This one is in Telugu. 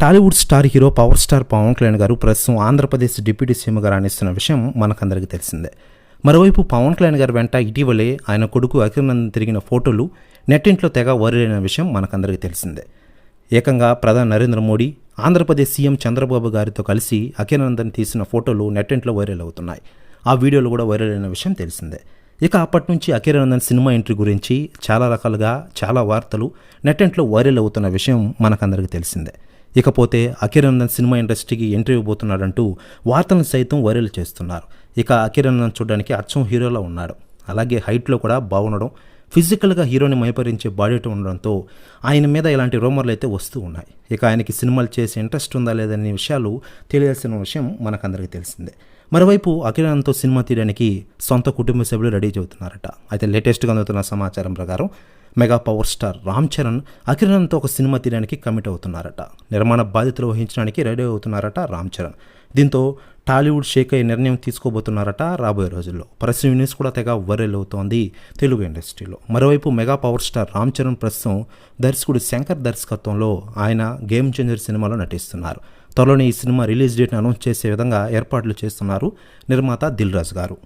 Tollywood star hero power star Pawan Kalyan గారు ప్రస్తుతం ఆంధ్రప్రదేశ్ డిప్యూటీ సీఎంగా రాణిస్తున్న విషయం మనకందరికీ తెలిసిందే. మరోవైపు పవన్ కళ్యాణ్ గారి వెంట ఇటీవలే ఆయన కొడుకు అభినందన్ తిరిగిన ఫోటోలు నెట్టింట్లో తెగ వైరలైన విషయం మనకందరికీ తెలిసిందే. ఏకంగా ప్రధాని నరేంద్ర మోడీ ఆంధ్రప్రదేశ్ సీఎం చంద్రబాబు గారితో కలిసి అఖినందన్ తీసిన ఫోటోలు నెట్టింట్లో వైరల్ అవుతున్నాయి. ఆ వీడియోలు కూడా వైరల్ అయిన విషయం తెలిసిందే. ఇక అప్పటి నుంచి అఖిలానందన్ సినిమా ఎంట్రీ గురించి చాలా రకాలుగా చాలా వార్తలు నెట్టింట్లో వైరల్ అవుతున్న విషయం మనకందరికీ తెలిసిందే. ఇకపోతే అఖిరందన్ సినిమా ఇండస్ట్రీకి ఎంట్రీ ఇవ్వబోతున్నాడంటూ వార్తలను సైతం వైరల్ చేస్తున్నారు. ఇక అఖిరానందన్ చూడడానికి అచ్చం హీరోలా ఉన్నాడు. అలాగే హైట్లో కూడా బాగుండడం ఫిజికల్గా హీరోని మైపరించే బాడీట ఉండడంతో ఆయన మీద ఇలాంటి రూమర్లు అయితే వస్తూ ఉన్నాయి. ఇక ఆయనకి సినిమాలు చేసే ఇంట్రెస్ట్ ఉందా లేదనే విషయాలు తెలియాల్సిన విషయం మనకందరికీ తెలిసిందే. మరోవైపు అఖిరానంద్తో సినిమా తీయడానికి సొంత కుటుంబ సభ్యులు రెడీ చెబుతున్నారట అయితే లేటెస్ట్గా అందుతున్న సమాచారం ప్రకారం mega power star Ram Charan అకిరణంతో ఒక సినిమా తీయడానికి కమిట్ అవుతున్నారట. నిర్మాణ బాధ్యతలు వహించడానికి రెడీ అవుతున్నారట రామ్ చరణ్. దీంతో టాలీవుడ్ షేక్ అయ్యే నిర్ణయం తీసుకోబోతున్నారట రాబోయే రోజుల్లో. పరిశ్రమ న్యూస్ కూడా తెగ వైరల్ అవుతోంది తెలుగు ఇండస్ట్రీలో. మరోవైపు mega power star Ram Charan ప్రస్తుతం దర్శకుడు శంకర్ దర్శకత్వంలో ఆయన గేమ్ చేంజర్ సినిమాలో నటిస్తున్నారు. త్వరలోనే ఈ సినిమా రిలీజ్ డేట్ని అనౌన్స్ చేసే విధంగా ఏర్పాట్లు చేస్తున్నారు నిర్మాత దిల్ రాజు గారు.